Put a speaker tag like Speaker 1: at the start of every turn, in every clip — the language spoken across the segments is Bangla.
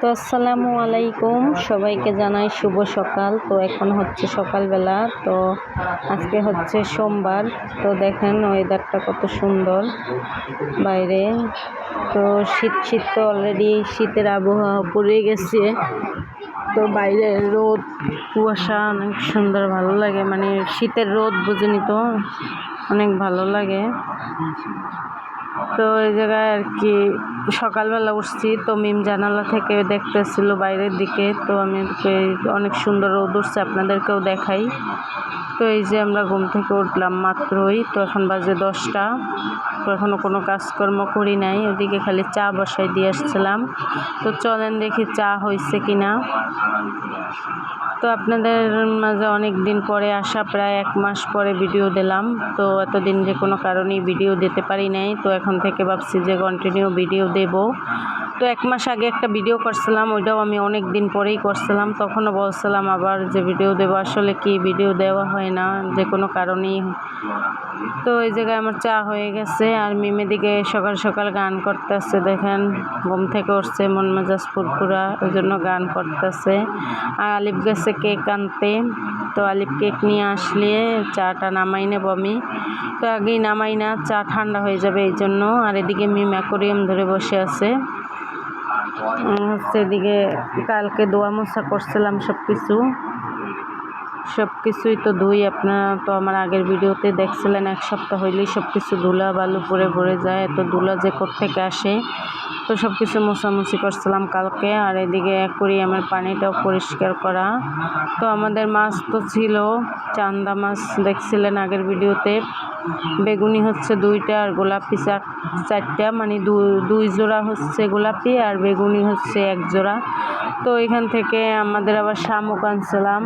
Speaker 1: তো আসসালামু আলাইকুম। সবাইকে জানাই শুভ সকাল। তো এখন হচ্ছে সকালবেলা। তো আজকে হচ্ছে সোমবার। তো দেখেন ওয়েদারটা কত সুন্দর বাইরে। তো শীত শীত তো অলরেডি শীতের আবহাওয়া পড়ে গেছে। তো বাইরে রোদ, কুয়াশা অনেক সুন্দর ভালো লাগে। মানে শীতের রোদ বুঝিনি তো? অনেক ভালো লাগে। তো এই জায়গায় আর কি সকালবেলা উঠছি, তো মিম জানালা থেকে দেখতেছিল বাইরের দিকে, তো আমি অনেক সুন্দর রোদ উঠছে, আপনাদেরকেও দেখাই। তো এই যে আমরা ঘুম থেকে উঠলাম মাত্রই, তো এখন বাজে দশটা, তো এখনও কোনো কাজকর্ম করি নাই, ওদিকে খালি চা বসাই দিয়ে আসছিলাম। তো চলেন দেখি চা হয়েছে কি না তো আপনাদের মাঝে অনেক দিন পরে আসা, প্রায় এক মাস পরে ভিডিও দিলাম। তো এতদিন যে কোনো কারণেই ভিডিও দিতে পারি নাই। তো এখন থেকে ভাবছি যে কন্টিনিউ ভিডিও দেব। তো এক মাস আগে একটা ভিডিও করছিলাম, ওইটাও আমি অনেক দিন পরেই করছিলাম। তখনও বলছিলাম আবার যে ভিডিও দেবো। আসলে কি ভিডিও দেওয়া হয় না, যে কোনো কারণেই। তো এই জায়গায় আমার চা হয়ে গেছে। আর মিমে দিকে সকাল সকাল গান করতেছে, দেখেন। ঘুম থেকে উঠছে, মন মেজাজ ফুরফুরা, ওই জন্য গান করতেছে। আর আলিফ গেছে কেক আনতে। তো আলিফ কেক নিয়ে আসলে চাটা নামাই নেব আমি। তো আগেই নামাই না, চা ঠান্ডা হয়ে যাবে এই জন্য। আর এদিকে মিম অ্যাকোরিয়াম ধরে বসে আছে। হচ্ছে এদিকে কালকে দোয়া মোছা করছিলাম সব কিছু সব কিছুই তো ধুই। আপনারা তো আমার আগের ভিডিওতে দেখছিলেন, এক সপ্তাহ হইলেই সব কিছু ধুলা বালু পরে ভরে যায়, এত ধুলা যে থেকে আসে? তো সব কিছু মোছামুছি করছিলাম কালকে, আর এদিকে করি আমার পানিটাও পরিষ্কার করা। তো আমাদের মাছ তো ছিল, চান্দা মাছ দেখছিলেন আগের ভিডিওতে। বেগুনি হচ্ছে দুইটা আর গোলাপি চারটা মানে দুই জোড়া হচ্ছে গোলাপি আর বেগুনি হচ্ছে এক জোড়া। তো এখান থেকে আমাদের আবার শামুক আনছিলাম।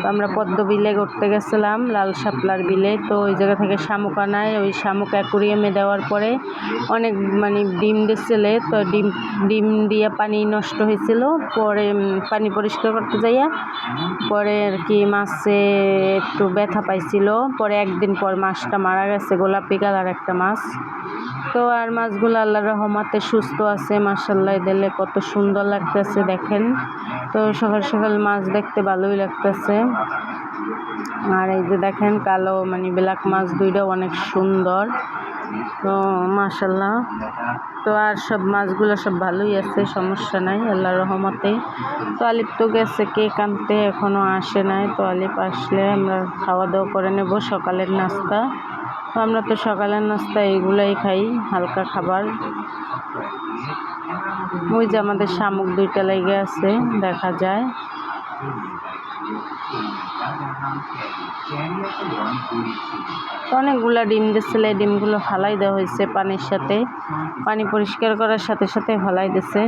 Speaker 1: তো আমরা পদ্ম বিলে করতে গেছিলাম, লাল শাপলার বিলে। তো ওই জায়গা থেকে শামুক আনায় ওই শামুক অ্যাকুরিয়ামে দেওয়ার পরে অনেক মানে ডিম দিচ্ছিলে তো ডিম ডিম দিয়ে পানি নষ্ট হয়েছিল। পরে পানি পরিষ্কার করতে যাইয়া পরে আর কি মাছে একটু ব্যথা পাইছিল। পরে একদিন পর মাছটা মারা গেছে, গোলাপি কালার একটা মাছ। তো আর মাছগুলো আল্লাহ রহমাতে সুস্থ আছে। মাসাল্লাহ দিলে কত সুন্দর লাগতেছে দেখেন। তো সকাল সকাল মাছ দেখতে ভালোই লাগতেছে। আর এই যে দেখেন কালো মানে ব্ল্যাক মাছ দুইটাও অনেক সুন্দর। তো মাসাল্লাহ তো আর সব মাছগুলো সব ভালোই আছে, সমস্যা নাই আল্লাহ রহমতে। তো আলিপ তো গেছে কেক আনতে এখনও আসে নাই। তো আলিপ আসলে আমরা খাওয়া দাওয়া করে নেব, সকালের নাস্তা। তো আমরা তো সকালের নাস্তা এইগুলাই খাই, হালকা খাবার। ওই যে আমাদের শামুক দুইটা লেগে আছে, দেখা যায়। অনেকগুলা ডিম দিচ্ছিল ডিমগুলো ফালাই দেওয়া হয়েছে পানির সাথে। পানি পরিষ্কার করার সাথে সাথে ফালাই দিছে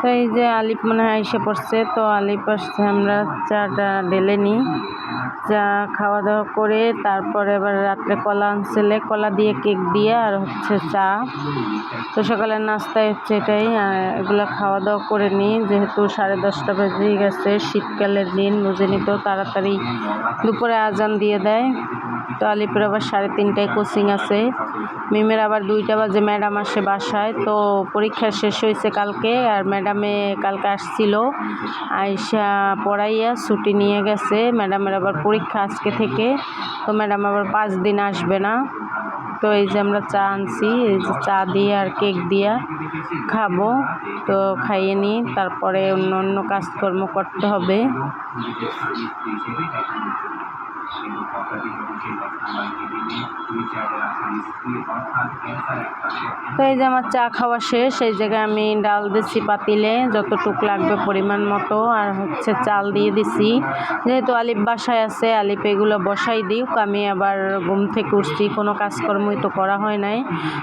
Speaker 1: তো এই যে আলিপ মনে হয় এসে পড়ছে, তো আলিপ আসছে, আমরা চাটা ঢেলে নিই। চা খাওয়া দাওয়া করে তারপরে এবার রাত্রে কলা আনছিলে, কলা দিয়ে কেক দিয়ে আর হচ্ছে চা। তো সকালের নাস্তায় হচ্ছে এটাই এগুলো খাওয়া দাওয়া করে নিই, যেহেতু সাড়ে দশটা বেজেই গেছে, শীতকালের দিন বুঝে নিত তাড়াতাড়ি দুপুরে আজান দিয়ে দেয়। তো আলিপুর আবার সাড়ে তিনটায় কোচিং আছে। মিমের আবার দুইটা বাজে, ম্যাডাম আসে বাসায়। তো পরীক্ষা শেষ হয়েছে কালকে, আর ম্যাডামে কালকে আসছিল। আইসা পড়াইয়া ছুটি নিয়ে গেছে। ম্যাডামের আবার পরীক্ষা আজকে থেকে। তো ম্যাডাম আবার পাঁচ দিন আসবে না। তো এই যে আমরা চা আনছি, এই যে চা দিয়ে আর কেক দিয়া খাব। তো খাইয়ে নিই, তারপরে অন্য অন্য কাজকর্ম করতে হবে। তো এই যে আমার চা খাওয়া শেষ, এই জায়গায় আমি ডাল দিচ্ছি পাতিলে, যতটুক লাগবে পরিমাণ মতো, আর হচ্ছে চাল দিয়ে দিছি। যেহেতু আলিপ বাসায় আছে আলিপ এগুলো বসাই দিই, আমি আবার ঘুম থেকে উঠছি, কোনো কাজকর্মই তো করা হয় নাই।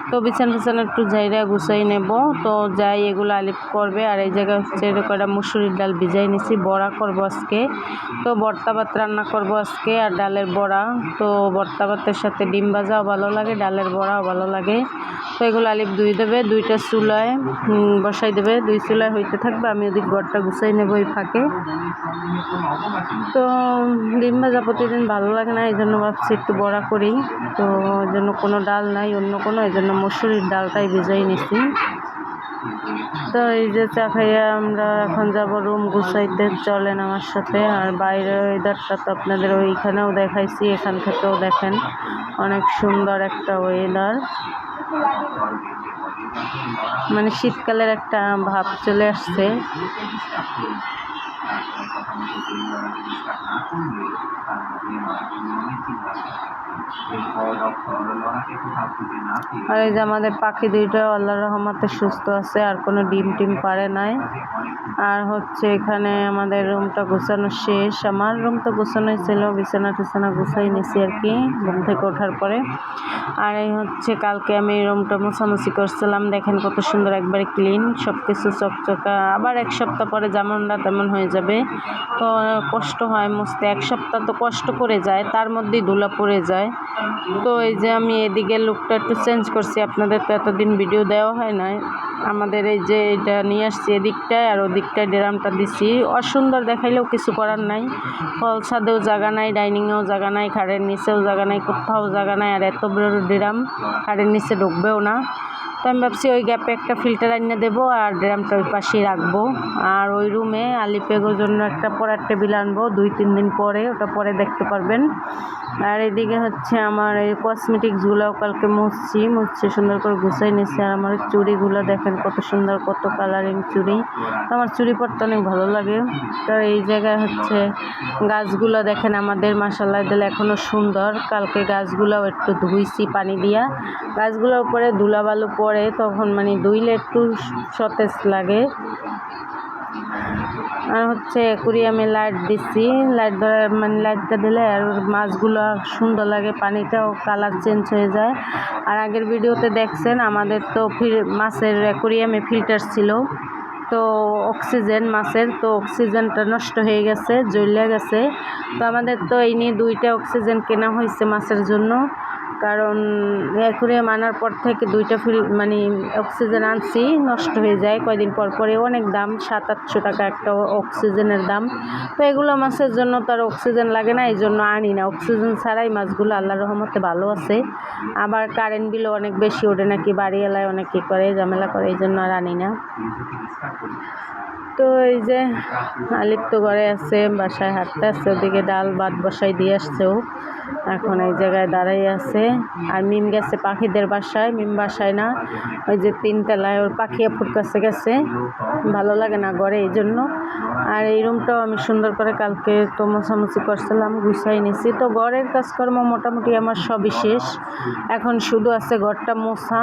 Speaker 1: তো বিছান বিছানা একটু জায়গা গুছাই নেব। তো যাই, এগুলো আলিপ করবে, আর এই জায়গায় হচ্ছে একটা মুসুরির ডাল ভিজাই নিছি, বড়া করব আজকে। তো ভর্তা ভাত রান্না করব আজকে, আর ডালের বড়া। তো ভর্তা ভাতের সাথে ডিম ভাজাও ভালো লাগে, ডালের বড়াও ভালো লাগে। তো এগুলো আলিপ দুই দেবে, দুইটা চুলায় বসাই দেবে। দুই চুলায় হইতে থাকবে, আমি ওদিক ঘরটা গুছাই নেব ওই ফাঁকে। তো ডিম ভাজা প্রতিদিন ভালো লাগে না, এই জন্য ভাবছি একটু বড়া করি। তো জন্য কোনো ডাল নাই, অন্য কোনো এই জন্য মসুরির ডালটাই ভিজাই নিছি। তো এই যে চা খাইয়া আমরা এখন যাব রুম গুছাইতে, চলেন আমার সাথে। আর বাইরের ওয়েদারটা তো আপনাদের ওইখানেও দেখাইছি, এখান থেকেও দেখেন। অনেক সুন্দর একটা ওয়েদার মানে শীতকালের একটা ভাব চলে আসছে। আর এই যে আমাদের পাখি দুইটা আল্লাহ রহমতে সুস্থ আছে, আর কোনো ডিম টিম পারে নাই। আর হচ্ছে এখানে আমাদের রুমটা গোছানো শেষ। আমার রুম তো গোছানোই ছিল, বিছানা টিছানা গুছাই নিছি আর কি, ঘুম থেকে ওঠার পরে। আর এই হচ্ছে কালকে আমি রুমটা মোছামুছি করছিলাম, দেখেন কত সুন্দর একবারে ক্লিন সব কিছু চকচকা। আবার এক সপ্তাহ পরে যেমনটা তেমন হয়ে যাবে। তো কষ্ট হয় মুছতে, এক সপ্তাহ তো কষ্ট করে যায়, তার মধ্যেই ধুলা পড়ে যায়। তো এই যে আমি এদিকে লুকটা একটু চেঞ্জ করছি। আপনাদের তো এতদিন ভিডিও দেওয়া হয় নাই। আমাদের এই যে এটা নিয়ে আসছি এদিকটায় আর ওদিকটায় ড্রামটা দিছি। অসুন্দর দেখাইলেও কিছু করার নাই। ফল ছাদেও জায়গা নাই, ডাইনিংয়েও জায়গা নাই খাড়ের নিচেও জায়গা নাই, কোথাও জায়গা নাই। আর এত বড় ড্রাম খাড়ের নিচে ঢুকবেও না। তো আমি ভাবছি ওই গ্যাপে একটা ফিল্টার আনিয়ে দেবো আর ড্রামটা ওই পাশেই রাখব। আর ওই রুমে আলিপেগোর জন্য একটা পড়ার টেবিল আনব, দুই, তিন দিন পরে, ওটা পরে দেখতে পারবেন। আর এদিকে হচ্ছে আমার এই কসমেটিক্সগুলোও কালকে মুছছি, মুছছে, সুন্দর করে গুছাই নিচ্ছি আর আমার চুড়িগুলো দেখেন কত সুন্দর, কত কালারিং চুড়ি। তো আমার চুড়ি পরতে অনেক ভালো লাগে। তো এই জায়গায় হচ্ছে গাছগুলো দেখেন আমাদের মাসাল্লাহ দিলে এখনও সুন্দর। কালকে গাছগুলোও একটু ধুইছি পানি দিয়া। গাছগুলোর উপরে ধুলাবালু পড়ে তখন মানে ধুইলে একটু সতেজ লাগে। আর হচ্ছে অ্যাকুরিয়ামে লাইট দিচ্ছি। লাইট মানে লাইটটা দিলে আর মাছগুলো সুন্দর লাগে, পানিটাও কালার চেঞ্জ হয়ে যায়। আর আগের ভিডিওতে দেখছেন, আমাদের তো মাছের অ্যাকুরিয়ামে ফিল্টার ছিল। তো অক্সিজেন মাছের, তো অক্সিজেনটা নষ্ট হয়ে গেছে, জ্বলে গেছে। তো আমাদের তো এই নিয়ে দুইটা অক্সিজেন কেনা হয়েছে মাছের জন্য। কারণ অ্যাকুরিয়াম আনার পর থেকে দুইটা ফিল মানে অক্সিজেন আনছি, নষ্ট হয়ে যায়। কয়দিন পর পরে অনেক দাম, সাত, আটশো টাকা একটা অক্সিজেনের দাম। তো এগুলো মাছের জন্য তার অক্সিজেন লাগে না, এই জন্য আনি না। অক্সিজেন ছাড়াই মাছগুলো আল্লাহ রহমতে ভালো আছে। আবার কারেন্ট বিলও অনেক বেশি ওঠে নাকি, বাড়ি এলায় অনেক কী করে, ঝামেলা করে, এই জন্য আর আনি না। তো এই যে আলিপ তো ঘরে আছে, বাসায় হাঁটতে আসছে ওদিকে ডাল ভাত বসাই দিয়ে আসছেও এখন এই জায়গায় দাঁড়াই আছে। আর মিম গেছে পাখিদের বাসায়, মিম বাসায় না, ওই যে তিনতলায় ওর পাখি আপুর কাছে গেছে। ভালো লাগে না ঘরে এই জন্য। আর এই রুমটাও আমি সুন্দর করে কালকে তো মোছামুছি করছিলাম, গুছাই নিছি। তো ঘরের কাজকর্ম মোটামুটি আমার সবই শেষ। এখন শুধু আছে ঘরটা মোছা।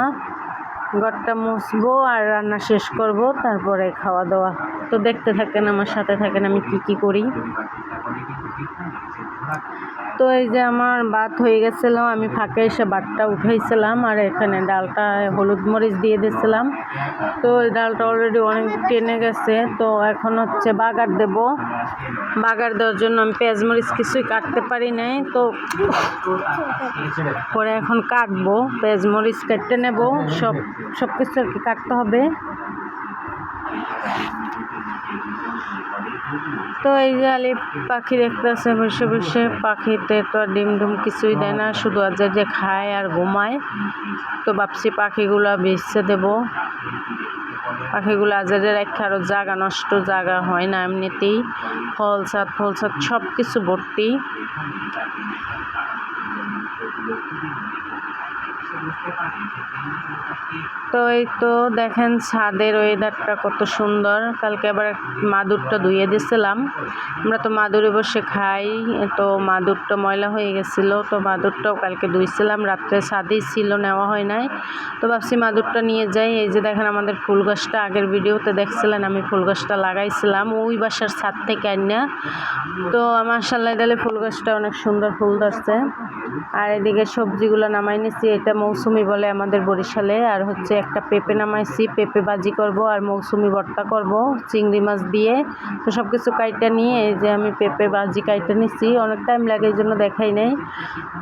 Speaker 1: ঘরটা মুছবো আর রান্না শেষ করব, তারপরে খাওয়া দাওয়া। তো দেখতে থাকেন, আমার সাথে থাকেন, আমি কি কি করি। তো এই যে আমার ভাত হয়ে গেছিল, আমি ফাঁকে এসে ভাতটা উঠাইছিলাম আর এখানে ডালটা হলুদ মরিচ দিয়ে দিয়েছিলাম তো ওই ডালটা অলরেডি অনেক টেনে গেছে, তো এখন হচ্ছে বাগার দেব। বাগার দেওয়ার জন্য আমি পেঁয়াজ মরিচ কিছুই কাটতে পারি নাই, তো পরে এখন কাটবো, পেঁয়াজ মরিচ কেটে নেব, সব সব কিছু আর কি কাটতে হবে। তো এই যে আলি পাখি দেখতেছে, বসে বসে পাখিতে তো আর ডিম ডুম কিছুই দেয় না, শুধু আজ যে খায় আর ঘুমায়। তো ভাবছি পাখিগুলো বেচতে দেব। পাখিগুলো আজারে রেখে আরও জাগা নষ্ট জাগা হয় না এমনিতেই। ফল ছাদ ফল ছাদ সব কিছু ভর্তি। তো এই তো দেখেন ছাদের ওয়েদারটা কত সুন্দর। কালকে আবার মাদুরটা ধুয়ে দিয়েছিলাম আমরা তো মাদুরে বসে খাই, তো মাদুরটা ময়লা হয়ে গেছিল, তো মাদুরটাও কালকে ধুইছিলাম। রাত্রে ছাদেই ছিল, নেওয়া হয় নাই। তো ভাবছি মাদুরটা নিয়ে যাই। এই যে দেখেন আমাদের ফুল গাছটা আগের ভিডিওতে দেখছিলেন, আমি ফুল গাছটা লাগাইছিলাম। ওই বাসার ছাদ থেকে আইনা। তো মাসাল্লাহ ডালে ফুল গাছটা অনেক সুন্দর ফুল ধরছে। আর এদিকে সবজিগুলো নামাই নিছি, এটা মৌসুমি বলে আমাদের বরিশালে। আর হচ্ছে একটা পেঁপে নামাইছি, পেঁপে বাজি করব আর মৌসুমি ভর্তা করব, চিংড়ি মাছ দিয়ে। তো সব কিছু কাইটা নিয়ে এই যে আমি পেঁপে বাজি কাইটা নিছি। অনেক টাইম লাগে এই জন্য দেখাই নাই।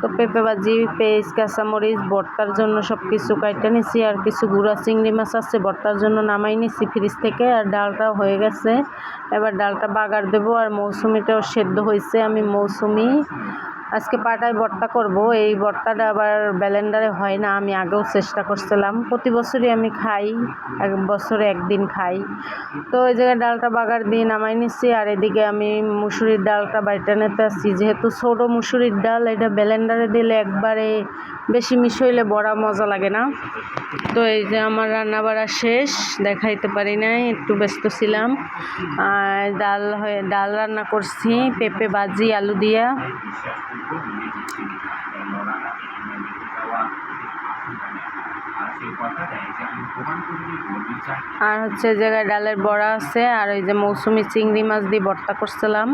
Speaker 1: তো পেঁপে বাজি পেঁয়াজ, কাঁচামরিচ, ভর্তার জন্য সব কিছু কাইটা নিছি। আর কিছু গুঁড়া চিংড়ি মাছ আছে, ভর্তার জন্য নামাই নিছি ফ্রিজ থেকে। আর ডালটাও হয়ে গেছে। এবার ডালটা বাগার দেবো। আর মৌসুমিটাও সেদ্ধ হয়েছে আমি মৌসুমি আজকে পাটায় ভর্তা করব। এই ভর্তাটা আবার ব্যালেন্ডারে হয় না, আমি আগেও চেষ্টা করছিলাম। প্রতি বছরই আমি খাই, এক বছরে একদিন খাই। তো এই জায়গায় ডালটা বাগার দিয়ে নামাই নিচ্ছি আর এদিকে আমি মুসুরির ডালটা বাড়িতে নিতে আসছি। যেহেতু ছোটো মুসুরির ডাল, এটা ব্যালেন্ডারে দিলে একবারে বেশি মিশ হইলে বড়া মজা লাগে না। তো এই যে আমার রান্না বাড়া শেষ, দেখাইতে পারি নাই, একটু ব্যস্ত ছিলাম। ডাল হয়ে, ডাল রান্না করছি, পেঁপে ভাজি, আলু দিয়া। আর হচ্ছে জায়গায় ডালের বড়া আছে, আর ওই যে মৌসুমি চিংড়ি মাছ দিয়ে ভর্তা করছিলাম।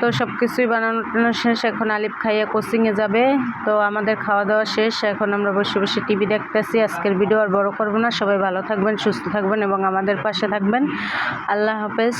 Speaker 1: তো সব কিছুই বানানো শেষ, এখন আলিফ খাইয়ে কোচিংয়ে যাবে। তো আমাদের খাওয়া দাওয়া শেষ, এখন আমরা বসে বসে টিভি দেখতেছি। আজকের ভিডিও আর বড় করব না। সবাই ভালো থাকবেন, সুস্থ থাকবেন এবং আমাদের পাশে থাকবেন। আল্লাহ হাফেজ।